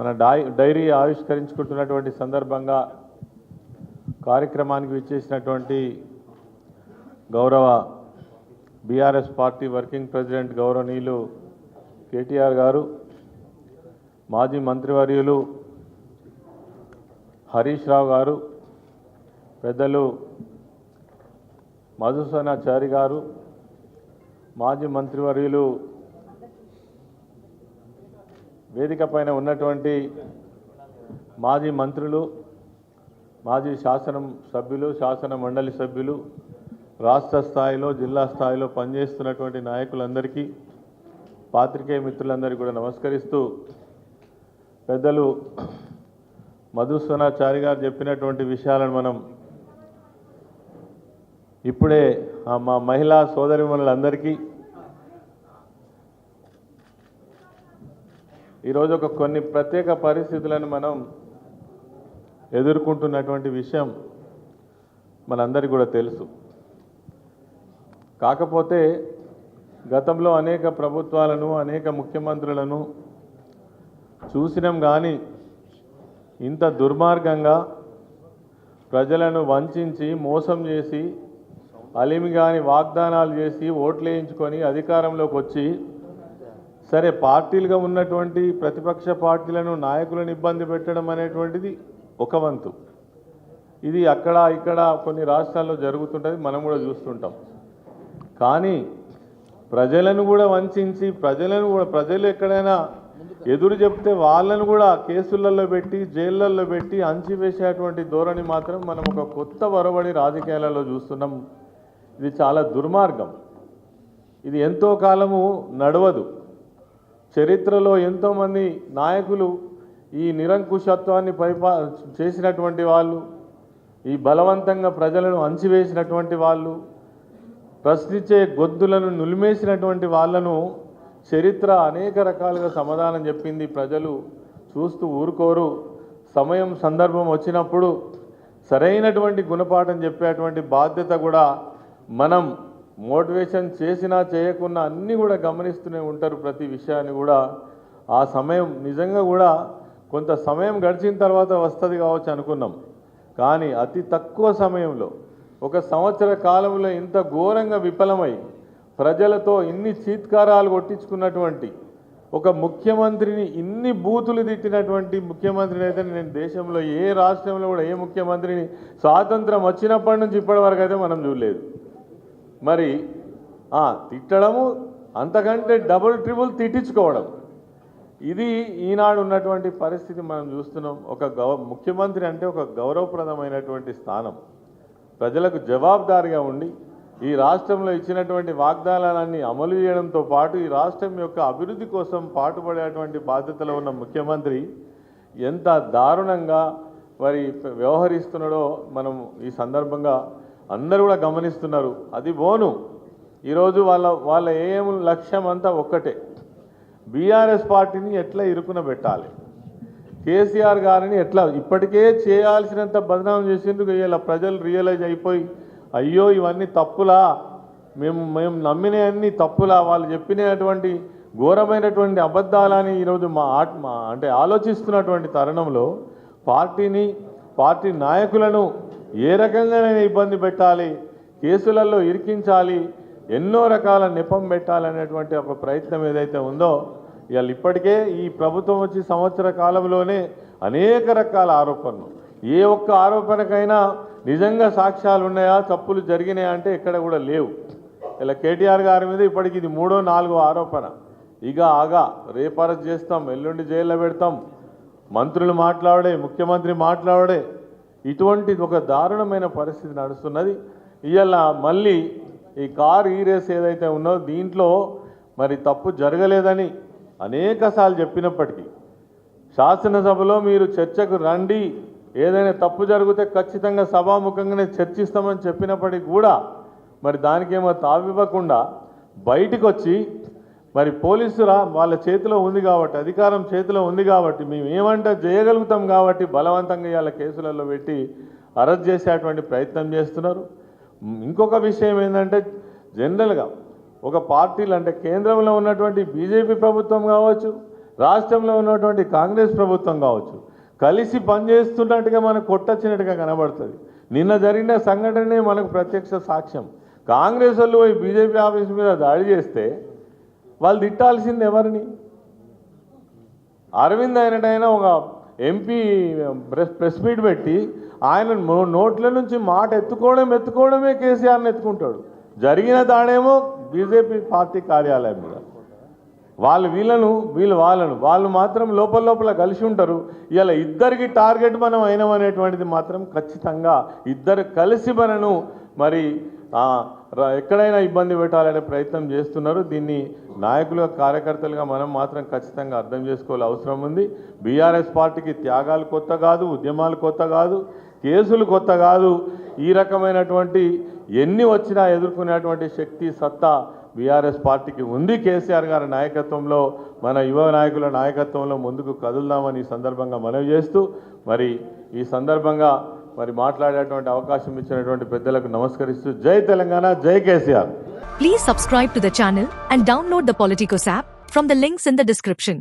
మన die dairy ఆవిష్కరించుకుంటున్నటువంటి సందర్భంగా కార్యక్రమానికి విచ్చేసినటువంటి గౌరవ బీఆర్ఎస్ పార్టీ వర్కింగ్ ప్రెసిడెంట్ గౌరవనీయులు కేటీఆర్ గారు మాజీ మంత్రివర్యులు హరీష్ రావు గారు పెద్దలు మధుసనాచారి గారు మాజీ మంత్రివర్యులు వేదిక పైన ఉన్నటువంటి మాజీ మంత్రులు మాజీ శాసనం సభ్యులు శాసన మండలి సభ్యులు రాష్ట్ర స్థాయిలో జిల్లా స్థాయిలో పనిచేస్తున్నటువంటి నాయకులందరికీ పాత్రికేయ మిత్రులందరికీ కూడా నమస్కరిస్తూ పెద్దలు మధుసనాచారి గారు చెప్పినటువంటి విషయాలను మనం ఇప్పుడే మా మహిళా సోదరిమణులందరికీ ఈరోజు ఒక కొన్ని ప్రత్యేక పరిస్థితులను మనం ఎదుర్కొంటున్నటువంటి విషయం మనందరికీ కూడా తెలుసు. కాకపోతే గతంలో అనేక ప్రభుత్వాలను అనేక ముఖ్యమంత్రులను చూసినాం కానీ ఇంత దుర్మార్గంగా ప్రజలను వంచించి మోసం చేసి అలిమి కాని వాగ్దానాలు చేసి ఓట్లు వేయించుకొని అధికారంలోకి వచ్చి సరే పార్టీలుగా ఉన్నటువంటి ప్రతిపక్ష పార్టీలను నాయకులను ఇబ్బంది పెట్టడం అనేటువంటిది ఒక వంతు. ఇది అక్కడ ఇక్కడ కొన్ని రాష్ట్రాల్లో జరుగుతుంటుంది మనం కూడా చూస్తుంటాం. కానీ ప్రజలను కూడా వంచించి ప్రజలను కూడా ప్రజలు ఎక్కడైనా ఎదురు చెప్తే వాళ్ళను కూడా కేసులలో పెట్టి జైళ్ళల్లో పెట్టి అంచివేసేటువంటి ధోరణి మాత్రం మనం ఒక కొత్త వరవడి రాజకీయాలలో చూస్తున్నాం. ఇది చాలా దుర్మార్గం. ఇది ఎంతో కాలము నడవదు. చరిత్రలో ఎంతోమంది నాయకులు ఈ నిరంకుశత్వాన్ని పరిపా చేసినటువంటి వాళ్ళు ఈ బలవంతంగా ప్రజలను అంచివేసినటువంటి వాళ్ళు ప్రశ్నించే గొద్దులను నులిమేసినటువంటి వాళ్ళను చరిత్ర అనేక రకాలుగా సమాధానం చెప్పింది. ప్రజలు చూస్తూ ఊరుకోరు. సమయం సందర్భం వచ్చినప్పుడు సరైనటువంటి గుణపాఠం చెప్పేటువంటి బాధ్యత కూడా మనం మోటివేషన్ చేసినా చేయకున్నా అన్నీ కూడా గమనిస్తూనే ఉంటారు ప్రతి విషయాన్ని కూడా. ఆ సమయం నిజంగా కూడా కొంత సమయం గడిచిన తర్వాత వస్తుంది కావచ్చు అనుకున్నాం. కానీ అతి తక్కువ సమయంలో ఒక సంవత్సర కాలంలో ఇంత ఘోరంగా విఫలమై ప్రజలతో ఇన్ని చీత్కారాలు కొట్టించుకున్నటువంటి ఒక ముఖ్యమంత్రిని ఇన్ని బూతులు తిట్టినటువంటి ముఖ్యమంత్రిని అయితే నేను దేశంలో ఏ రాష్ట్రంలో కూడా ఏ ముఖ్యమంత్రిని స్వాతంత్రం వచ్చినప్పటి నుంచి ఇప్పటి వరకు అయితే మనం చూడలేదు. మరి తిట్టడము అంతకంటే డబుల్ ట్రిబుల్ తిట్టించుకోవడం. ఇది ఈనాడు ఉన్నటువంటి పరిస్థితి మనం చూస్తున్నాం. ఒక గౌ ముఖ్యమంత్రి అంటే ఒక గౌరవప్రదమైనటువంటి స్థానం. ప్రజలకు జవాబుదారిగా ఉండి ఈ రాష్ట్రంలో ఇచ్చినటువంటి వాగ్దానాలన్నీ అమలు చేయడంతో పాటు ఈ రాష్ట్రం యొక్క అభివృద్ధి కోసం పాటుపడేటువంటి బాధ్యతలో ఉన్న ముఖ్యమంత్రి ఎంత దారుణంగా మరి వ్యవహరిస్తున్నాడో మనం ఈ సందర్భంగా అందరూ కూడా గమనిస్తున్నారు. అది బోను. ఈరోజు వాళ్ళ వాళ్ళ ఏం లక్ష్యం అంతా ఒక్కటే. బీఆర్ఎస్ పార్టీని ఎట్లా ఇరుకున పెట్టాలి? కేసీఆర్ గారిని ఎట్లా ఇప్పటికే చేయాల్సినంత బదనాం చేసేందుకు ఇలా ప్రజలు రియలైజ్ అయిపోయి అయ్యో ఇవన్నీ తప్పులా మేము మేము నమ్మినవన్నీ తప్పులా వాళ్ళు చెప్పినటువంటి ఘోరమైనటువంటి అబద్ధాలని ఈరోజు మా ఆట్ మా అంటే ఆలోచిస్తున్నటువంటి తరుణంలో పార్టీని పార్టీ నాయకులను ఏ రకంగానైనా ఇబ్బంది పెట్టాలి కేసులలో ఇరికించాలి ఎన్నో రకాల నెపం పెట్టాలనేటువంటి ఒక ప్రయత్నం ఏదైతే ఉందో ఇవాళ ఇప్పటికే ఈ ప్రభుత్వం వచ్చి సంవత్సర కాలంలోనే అనేక రకాల ఆరోపణలు. ఏ ఒక్క ఆరోపణకైనా నిజంగా సాక్ష్యాలు ఉన్నాయా తప్పులు జరిగినాయా అంటే ఎక్కడ కూడా లేవు. ఇలా కేటీఆర్ గారి మీద ఇప్పటికి ఇది మూడో నాలుగో ఆరోపణ. ఇక ఆగా రేపు అరెస్ట్ చేస్తాం ఎల్లుండి జైల్లో పెడతాం. మంత్రులు మాట్లాడే ముఖ్యమంత్రి మాట్లాడే ఇటువంటి ఒక దారుణమైన పరిస్థితి నడుస్తున్నది. ఇవాళ మళ్ళీ ఈ కార్ ఈ రేస్ ఏదైతే ఉన్నదో దీంట్లో మరి తప్పు జరగలేదని అనేకసార్లు చెప్పినప్పటికీ శాసనసభలో మీరు చర్చకు రండి ఏదైనా తప్పు జరిగితే ఖచ్చితంగా సభాముఖంగానే చర్చిస్తామని చెప్పినప్పటికీ కూడా మరి దానికేమో తావివ్వకుండా బయటికి వచ్చి మరి పోలీసురా వాళ్ళ చేతిలో ఉంది కాబట్టి అధికారం చేతిలో ఉంది కాబట్టి మేము ఏమంటే చేయగలుగుతాం కాబట్టి బలవంతంగా ఇవాళ కేసులలో పెట్టి అరెస్ట్ చేసేటువంటి ప్రయత్నం చేస్తున్నారు. ఇంకొక విషయం ఏంటంటే జనరల్గా ఒక పార్టీలు అంటే కేంద్రంలో ఉన్నటువంటి బీజేపీ ప్రభుత్వం కావచ్చు రాష్ట్రంలో ఉన్నటువంటి కాంగ్రెస్ ప్రభుత్వం కావచ్చు కలిసి పనిచేస్తున్నట్టుగా మనకు కొట్టొచ్చినట్టుగా కనబడుతుంది. నిన్న జరిగిన సంఘటనే మనకు ప్రత్యక్ష సాక్ష్యం. కాంగ్రెస్ వాళ్ళు పోయి బీజేపీ ఆఫీస్ మీద దాడి చేస్తే వాళ్ళు తిట్టాల్సింది ఎవరిని? అరవింద్ అయినటైనా ఒక ఎంపీ ప్రెస్ ప్రెస్ మీట్ పెట్టి ఆయన నోట్ల నుంచి మాట ఎత్తుకోవడం ఎత్తుకోవడమే కేసీఆర్ని ఎత్తుకుంటాడు. జరిగిన దాడేమో బీజేపీ పార్టీ కార్యాలయం మీద. వాళ్ళు వీళ్ళను వీళ్ళు వాళ్ళను వాళ్ళు మాత్రం లోపల లోపల కలిసి ఉంటారు. ఇలా ఇద్దరికి టార్గెట్ మనం అయినామనేటువంటిది మాత్రం ఖచ్చితంగా ఇద్దరు కలిసి మనను మరి ఎక్కడైనా ఇబ్బంది పెట్టాలనే ప్రయత్నం చేస్తున్నారు. దీన్ని నాయకులుగా కార్యకర్తలుగా మనం మాత్రం ఖచ్చితంగా అర్థం చేసుకోవాలి అవసరం ఉంది. బీఆర్ఎస్ పార్టీకి త్యాగాలు కొత్త కాదు ఉద్యమాలు కొత్త కాదు కేసులు కొత్త కాదు. ఈ రకమైనటువంటి ఎన్ని వచ్చినా ఎదుర్కొనేటువంటి శక్తి సత్తా బీఆర్ఎస్ పార్టీకి ఉంది. కేసీఆర్ గారి నాయకత్వంలో మన యువ నాయకుల నాయకత్వంలో ముందుకు కదులుదామని ఈ సందర్భంగా మనవి చేస్తూ మరి ఈ సందర్భంగా మరి మాట్లాడేటువంటి అవకాశం ఇచ్చినటువంటి పెద్దలకు నమస్కరిస్తూ జై తెలంగాణ జై KCR. Please subscribe to the and download the political from the links in the description